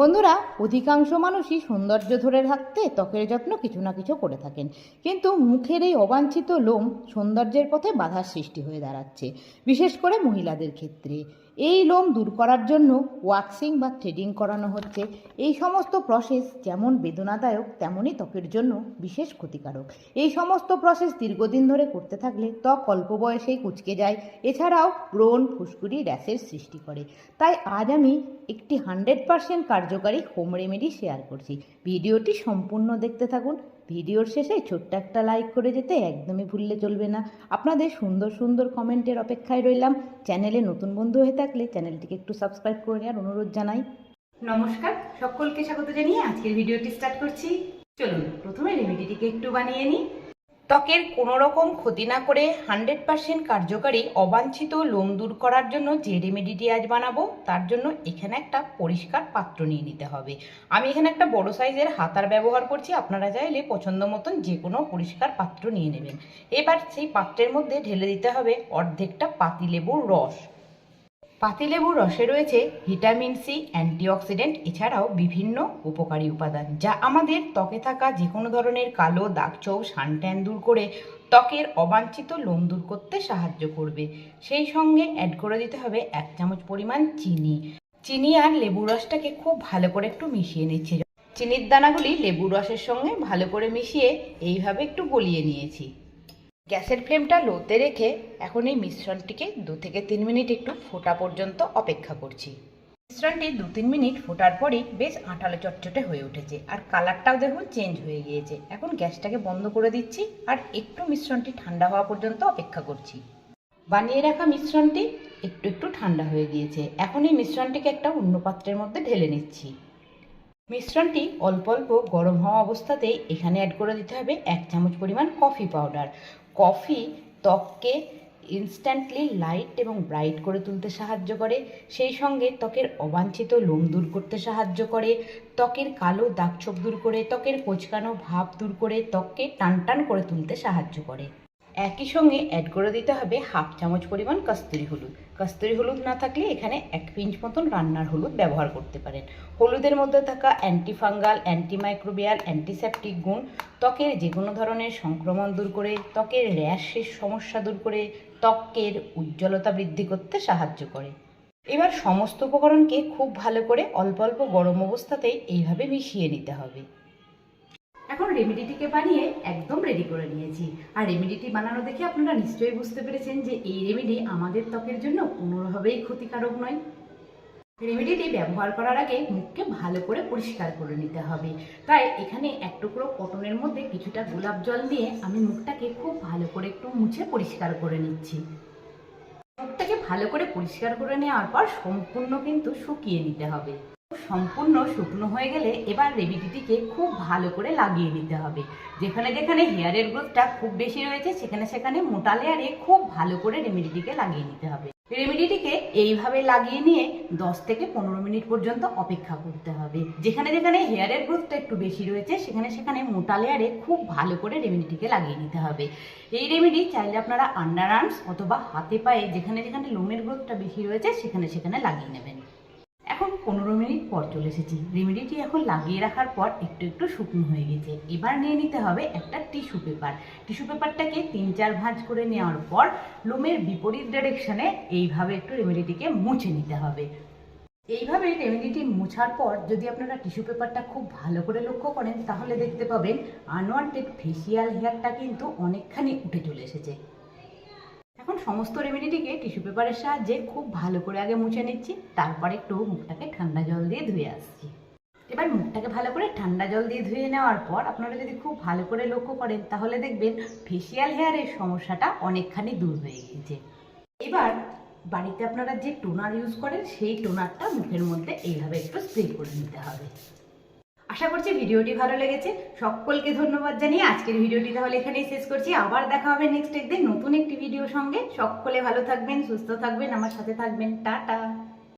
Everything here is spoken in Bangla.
বন্ধুরা, অধিকাংশ মানুষই সৌন্দর্য ধরে রাখতে ত্বকের যত্ন কিছু না কিছু করে থাকেন। কিন্তু মুখের এই অবাঞ্ছিত লোম সৌন্দর্যের পথে বাধার সৃষ্টি হয়ে দাঁড়াচ্ছে, বিশেষ করে মহিলাদের ক্ষেত্রে। এই লোম দূর করার জন্য ওয়াক্সিং বা থ্রেডিং করানো হচ্ছে। এই সমস্ত প্রসেস যেমন বেদনাদায়ক, তেমনই ত্বকের জন্য বিশেষ ক্ষতিকারক। এই সমস্ত প্রসেস দীর্ঘদিন ধরে করতে থাকলে ত্বক অল্প বয়সেই কুচকে যায়। এছাড়াও ব্রণ, ফুসকুড়ি, র্যাশের সৃষ্টি করে। তাই আজ আমি একটি হান্ড্রেড পারসেন্ট কার্যকারী হোম রেমেডি শেয়ার করছি। ভিডিওটি সম্পূর্ণ দেখতে থাকুন। ভিডিওর শেষে ছোট্ট একটা লাইক করে যেতে একদমই ভুললে চলবে না। আপনাদের সুন্দর সুন্দর কমেন্টের অপেক্ষায় রইলাম। চ্যানেলে নতুন বন্ধু হয়ে থাকলে চ্যানেলটিকে একটু সাবস্ক্রাইব করে নেওয়ার অনুরোধ জানাই। নমস্কার, সকলকে স্বাগত জানিয়ে আজকের ভিডিওটি স্টার্ট করছি। চলুন, প্রথমে রেমেডিটিকে একটু বানিয়ে নিই। ত্বকের কোনো রকম ক্ষতি না করে হান্ড্রেড পার্সেন্ট কার্যকারী অবাঞ্ছিত লোম দূর করার জন্য যে রেমেডিটি আজ বানাবো, তার জন্য এখানে একটা পরিষ্কার পাত্র নিয়ে নিতে হবে। আমি এখানে একটা বড় সাইজের হাতার ব্যবহার করছি, আপনারা চাইলে পছন্দ মতন যে কোনো পরিষ্কার পাত্র নিয়ে নেবেন। এবার সেই পাত্রের মধ্যে ঢেলে দিতে হবে অর্ধেকটা পাতিলেবুর রস। পাতিলেবুর রসে রয়েছে ভিটামিন সি, অ্যান্টিঅক্সিডেন্ট, এছাড়াও বিভিন্ন উপকারী উপাদান, যা আমাদের ত্বকে থাকা যে কোনো ধরনের কালো দাগচৌ সানট্যান দূর করে ত্বকের অবাঞ্ছিত লোম দূর করতে সাহায্য করবে। সেই সঙ্গে অ্যাড করে দিতে হবে এক চামচ পরিমাণ চিনি। চিনি আর লেবুর রসটাকে খুব ভালো করে একটু মিশিয়ে নিচ্ছি। চিনির দানাগুলি লেবুর রসের সঙ্গে ভালো করে মিশিয়ে এইভাবে একটু গলিয়ে নিয়েছি। গ্যাসের ফ্লেমটা লোতে রেখে এখন এই মিশ্রণটিকে দু থেকে তিন মিনিট একটু ফোটা পর্যন্ত অপেক্ষা করছি। মিশ্রণটি দু তিন মিনিট ফোটার পরেই বেশ আঠালো চটচটে হয়ে উঠেছে আর কালারটাও দেখুন চেঞ্জ হয়ে গিয়েছে। এখন গ্যাসটাকে বন্ধ করে দিচ্ছি আর একটু মিশ্রণটি ঠান্ডা হওয়া পর্যন্ত অপেক্ষা করছি। বানিয়ে রাখা মিশ্রণটি একটু একটু ঠান্ডা হয়ে গিয়েছে। এখন এই মিশ্রণটিকে একটা অন্য পাত্রের মধ্যে ঢেলে নিচ্ছি। মিশ্রণটি অল্প অল্প গরম হওয়া অবস্থাতেই এখানে অ্যাড করে দিতে হবে এক চামচ পরিমাণ কফি পাউডার কফি ত্বককে ইনস্ট্যান্টলি লাইট এবং ব্রাইট করে তুলতে সাহায্য করে, সেই সঙ্গে ত্বকের অবাঞ্ছিত লোম দূর করতে সাহায্য করে, ত্বকের কালো দাগছোপ দূর করে, ত্বকের কোচকানো ভাব দূর করে, ত্বককে টান টান করে তুলতে সাহায্য করে। একই সঙ্গে অ্যাড করে দিতে হবে হাফ চামচ পরিমাণ কস্তুরি হলুদ। কস্তুরি হলুদ না থাকলে এখানে এক পিঞ্চ মতন রান্নার হলুদ ব্যবহার করতে পারেন। হলুদের মধ্যে থাকা অ্যান্টিফাঙ্গাল অ্যান্টিমাইক্রোবিয়াল অ্যান্টিসেপটিক গুণ, ত্বকের যে কোনো ধরনের সংক্রমণ দূর করে, ত্বকের র্যাশের সমস্যা দূর করে, ত্বকের উজ্জ্বলতা বৃদ্ধি করতে সাহায্য করে। এবার সমস্ত উপকরণকে খুব ভালো করে অল্প অল্প গরম অবস্থাতেই এইভাবে মিশিয়ে নিতে হবে। এখন রেমেডিটিকে বানিয়ে একদম রেডি করে নিয়েছি। আর রেমেডিটি বানানো দেখে আপনারা নিশ্চয়ই বুঝতে পেরেছেন যে এই রেমেডি আমাদের ত্বকের জন্য কোনোভাবেই ক্ষতিকারক নয়। রেমেডিটি ব্যবহার করার আগে মুখকে ভালো করে পরিষ্কার করে নিতে হবে। তাই এখানে এক টুকরো কটনের মধ্যে কিছুটা গোলাপ জল দিয়ে আমি মুখটাকে খুব ভালো করে একটু মুছে পরিষ্কার করে নিচ্ছি। মুখটাকে ভালো করে পরিষ্কার করে নেওয়ার পর সম্পূর্ণ কিন্তু শুকিয়ে নিতে হবে। সম্পূর্ণ শুকনো হয়ে গেলে এবার রেমিডিটিকে খুব ভালো করে লাগিয়ে নিতে হবে। যেখানে যেখানে হেয়ারের গ্রোথটা খুব বেশি রয়েছে, সেখানে সেখানে মোটা লেয়ারে খুব ভালো করে রেমিডিটিকে লাগিয়ে নিতে হবে। রেমিডিটিকে এইভাবে লাগিয়ে নিয়ে দশ থেকে পনেরো মিনিট পর্যন্ত অপেক্ষা করতে হবে। যেখানে যেখানে হেয়ারের গ্রোথটা একটু বেশি রয়েছে, সেখানে সেখানে মোটা লেয়ারে খুব ভালো করে রেমিডিটিকে লাগিয়ে নিতে হবে। এই রেমিডি চাইলে আপনারা আন্ডার আর্মস অথবা হাতে পায়ে যেখানে যেখানে লোমের গ্রোথটা বেশি রয়েছে, সেখানে সেখানে লাগিয়ে নেবেন। এখন পনেরো মিনিট পর চলে এসেছি। রেমেডিটি এখন লাগিয়ে রাখার পর একটু একটু শুকনো হয়ে গেছে। এবার নিয়ে নিতে হবে একটা টিস্যু পেপার টিস্যু পেপারটাকে তিন চার ভাঁজ করে নেওয়ার পর লোমের বিপরীত ডাইরেকশনে এইভাবে একটু রেমেডিটিকে মুছে নিতে হবে। এইভাবে রেমেডিটি মোছার পর যদি আপনারা টিস্যু পেপারটা খুব ভালো করে লক্ষ্য করেন, তাহলে দেখতে পাবেন আনওয়ান্টেড ফেসিয়াল হেয়ারটা কিন্তু অনেকখানি উঠে চলে এসেছে। সমস্ত রেমেডিটিকে টিস্যু পেপারের সাহায্যে খুব ভালো করে আগে মুছে নিচ্ছি, তারপর একটু মুখটাকে ঠান্ডা জল দিয়ে ধুয়ে আসছি। এবার মুখটাকে ভালো করে ঠান্ডা জল দিয়ে ধুয়ে নেওয়ার পর আপনারা যদি খুব ভালো করে লক্ষ্য করেন, তাহলে দেখবেন ফেসিয়াল হেয়ারের সমস্যাটা অনেকখানি দূর হয়ে গিয়েছে। এবার বাড়িতে আপনারা যে টোনার ইউজ করেন, সেই টোনারটা মুখের মধ্যে এইভাবে একটু স্প্রে করে নিতে হবে। আশা করছি ভিডিওটি ভালো লেগেছে। সকলকে ধন্যবাদ জানিয়ে আজকের ভিডিওটি তাহলে এখানেই শেষ করছি। আবার দেখা হবে নেক্সট একদিন নতুন একটি ভিডিও সঙ্গে। সকলে ভালো থাকবেন, সুস্থ থাকবেন, আমার সাথে থাকবেন। টাটা।